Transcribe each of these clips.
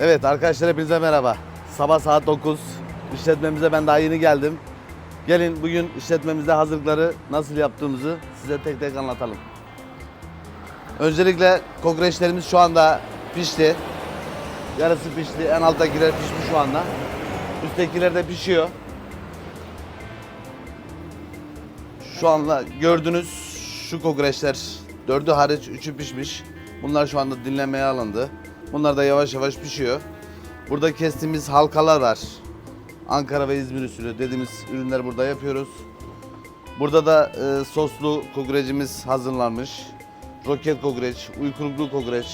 Evet arkadaşlar hepinize merhaba. Sabah saat 9. İşletmemize ben daha yeni geldim. Gelin bugün işletmemizde hazırlıkları nasıl yaptığımızı size tek tek anlatalım. Öncelikle kokoreçlerimiz şu anda pişti. Yarısı pişti. En alttakiler pişmiş şu anda. Üsttekiler de pişiyor. Şu anda gördüğünüz şu kokoreçler dördü hariç üçü pişmiş. Bunlar şu anda dinlenmeye alındı. Bunlar da yavaş yavaş pişiyor. Burada kestiğimiz halkalar var. Ankara ve İzmir usulü dediğimiz ürünler burada yapıyoruz. Burada da e, soslu kokoreçimiz hazırlanmış. Roket kokoreç, uykuluklu kokoreç,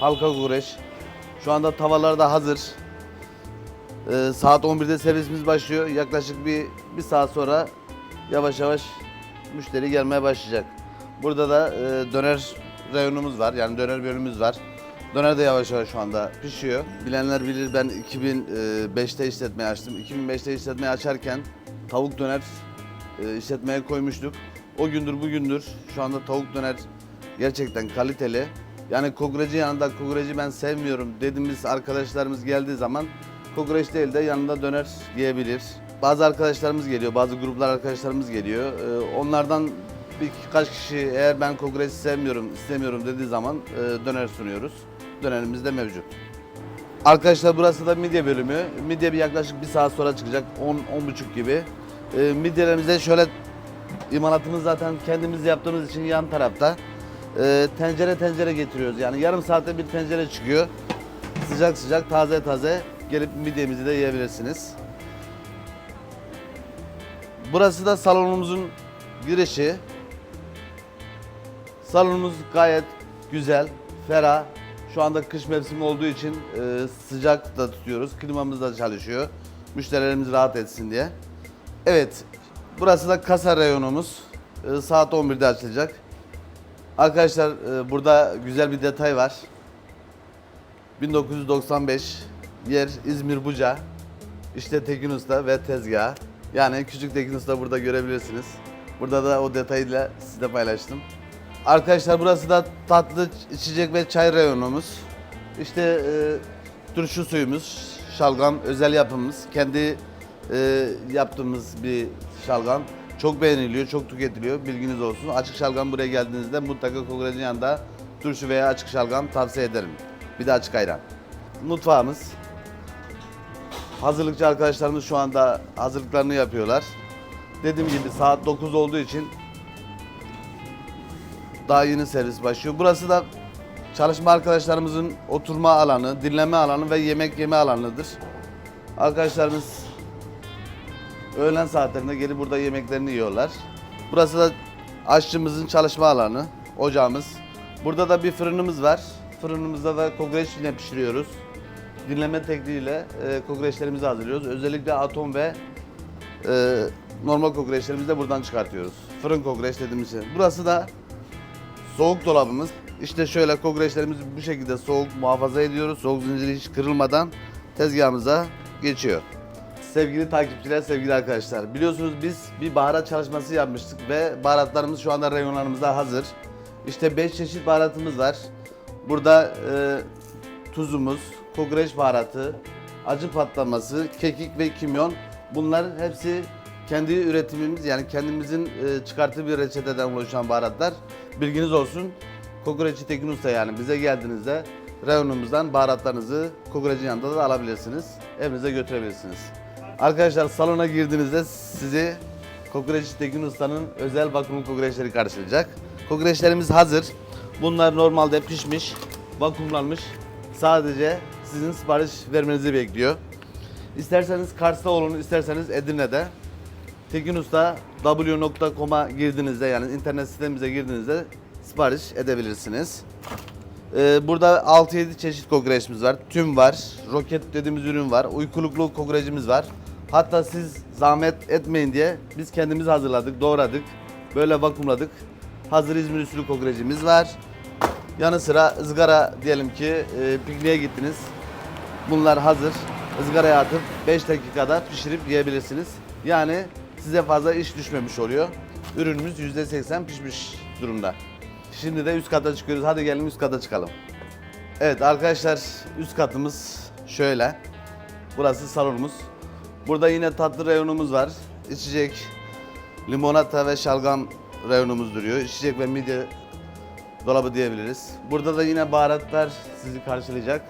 halka kokoreç. Şu anda tavalar da hazır. E, saat 11'de servisimiz başlıyor. Yaklaşık bir, bir saat sonra yavaş yavaş müşteri gelmeye başlayacak. Burada da e, döner reyonumuz var. Yani döner bölümümüz var. Döner de yavaş yavaş şu anda pişiyor. Bilenler bilir ben 2005'te işletmeyi açtım. 2005'te işletmeyi açarken tavuk döner e, işletmeye koymuştuk. O gündür bugündür şu anda tavuk döner gerçekten kaliteli. Yani kokoreci yanında kokoreci ben sevmiyorum dediğimiz arkadaşlarımız geldiği zaman kokoreç değil de yanında döner yiyebilir. Bazı arkadaşlarımız geliyor, bazı gruplar arkadaşlarımız geliyor. Ee, onlardan birkaç kişi eğer ben kokoreç sevmiyorum, istemiyorum dediği zaman e, döner sunuyoruz. Dönerimiz de mevcut. Arkadaşlar burası da midye bölümü. Midye bir yaklaşık bir saat sonra çıkacak. 10-10.30 gibi. Ee, midyelerimizde şöyle imalatımız zaten kendimiz yaptığımız için yan tarafta. Ee, tencere tencere getiriyoruz. Yani yarım saatte bir tencere çıkıyor. Sıcak sıcak taze taze gelip midyemizi de yiyebilirsiniz. Burası da salonumuzun girişi. Salonumuz gayet güzel, ferah. Şu anda kış mevsimi olduğu için e, sıcak da tutuyoruz. Klimamız da çalışıyor. Müşterilerimiz rahat etsin diye. Evet, burası da kasa reyonumuz. E, saat 11'de açılacak. Arkadaşlar e, burada güzel bir detay var. 1995 yer İzmir Buca. İşte Tekin Usta ve tezgah. Yani küçük Tekin Usta burada görebilirsiniz. Burada da o detayıyla size paylaştım. Arkadaşlar burası da tatlı içecek ve çay reyonumuz. İşte e, turşu suyumuz, şalgam özel yapımız. Kendi e, yaptığımız bir şalgam. Çok beğeniliyor, çok tüketiliyor. Bilginiz olsun. Açık şalgam buraya geldiğinizde mutlaka kokorecin yanında turşu veya açık şalgam tavsiye ederim. Bir de açık ayran. Mutfağımız. Hazırlıkçı arkadaşlarımız şu anda hazırlıklarını yapıyorlar. Dediğim gibi saat 9 olduğu için daha yeni servis başlıyor. Burası da çalışma arkadaşlarımızın oturma alanı, dinleme alanı ve yemek yeme alanıdır. Arkadaşlarımız öğlen saatlerinde gelip burada yemeklerini yiyorlar. Burası da aşçımızın çalışma alanı, ocağımız. Burada da bir fırınımız var. Fırınımızda da kokoreç yine pişiriyoruz. Dinleme tekniğiyle e, kokoreçlerimizi hazırlıyoruz. Özellikle atom ve e, normal kokoreçlerimizi de buradan çıkartıyoruz. Fırın kokoreç dediğimiz şey. Burası da soğuk dolabımız. İşte şöyle kokoreçlerimizi bu şekilde soğuk muhafaza ediyoruz. Soğuk zinciri hiç kırılmadan tezgahımıza geçiyor. Sevgili takipçiler, sevgili arkadaşlar. Biliyorsunuz biz bir baharat çalışması yapmıştık ve baharatlarımız şu anda reyonlarımızda hazır. İşte 5 çeşit baharatımız var. Burada e, tuzumuz, kokoreç baharatı, acı patlaması, kekik ve kimyon. Bunlar hepsi kendi üretimimiz yani kendimizin e, çıkarttığı bir reçeteden oluşan baharatlar. Bilginiz olsun. Kokoreççi Tekin yani bize geldiğinizde reyonumuzdan baharatlarınızı kokorecin yanında da alabilirsiniz. Evinize götürebilirsiniz. Arkadaşlar salona girdiğinizde sizi Kokoreççi Tekin özel vakumlu kokoreçleri karşılayacak. Kokoreçlerimiz hazır. Bunlar normalde pişmiş, vakumlanmış. Sadece sizin sipariş vermenizi bekliyor. İsterseniz Kars'ta olun, isterseniz Edirne'de. Tekin Usta w.com'a girdiğinizde yani internet sitemize girdiğinizde sipariş edebilirsiniz. Ee, burada 6-7 çeşit kokoreçimiz var. Tüm var. Roket dediğimiz ürün var. Uykuluklu kokorecimiz var. Hatta siz zahmet etmeyin diye biz kendimiz hazırladık, doğradık. Böyle vakumladık. Hazır İzmir usulü kokorecimiz var. Yanı sıra ızgara diyelim ki e, pikniğe gittiniz. Bunlar hazır. Izgaraya atıp 5 dakikada pişirip yiyebilirsiniz. Yani size fazla iş düşmemiş oluyor. Ürünümüz %80 pişmiş durumda. Şimdi de üst kata çıkıyoruz. Hadi gelin üst kata çıkalım. Evet arkadaşlar üst katımız şöyle. Burası salonumuz. Burada yine tatlı reyonumuz var. İçecek, limonata ve şalgam reyonumuz duruyor. İçecek ve midye dolabı diyebiliriz. Burada da yine baharatlar sizi karşılayacak.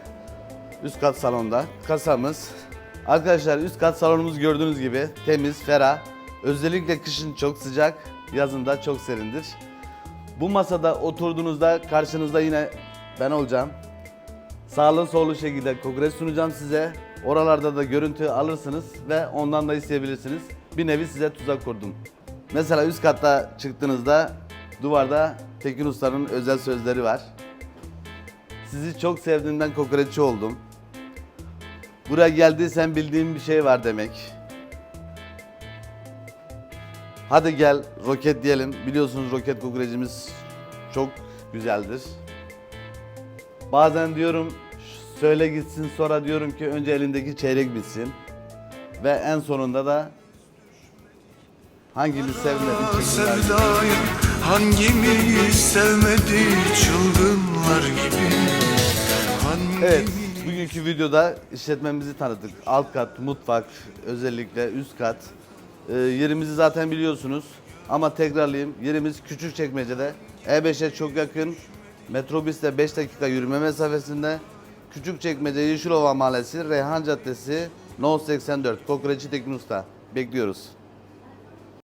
Üst kat salonda. Kasamız. Arkadaşlar üst kat salonumuz gördüğünüz gibi temiz, ferah. Özellikle kışın çok sıcak, yazın da çok serindir. Bu masada oturduğunuzda karşınızda yine ben olacağım. Sağlı sollu şekilde kongres sunacağım size. Oralarda da görüntü alırsınız ve ondan da isteyebilirsiniz. Bir nevi size tuzak kurdum. Mesela üst katta çıktığınızda duvarda Tekin Usta'nın özel sözleri var. Sizi çok sevdiğimden kokoreççi oldum. Buraya geldiysen bildiğim bir şey var demek. Hadi gel roket diyelim. Biliyorsunuz roket kokorecimiz çok güzeldir. Bazen diyorum "Ş- söyle gitsin sonra diyorum ki önce elindeki çeyrek bitsin. Ve en sonunda da hangimiz sevmedi. Sevdayı hangimiz sevmedi çılgınlar gibi Hangimiz Evet, bugünkü videoda işletmemizi tanıttık. Alt kat, mutfak, özellikle üst kat. Ee, yerimizi zaten biliyorsunuz. Ama tekrarlayayım, yerimiz Küçükçekmece'de. E5'e çok yakın. Metrobüs'te 5 dakika yürüme mesafesinde. Küçükçekmece Yeşilova Mahallesi, Reyhan Caddesi, No 84, Kokoreççi Tekin Usta. Bekliyoruz.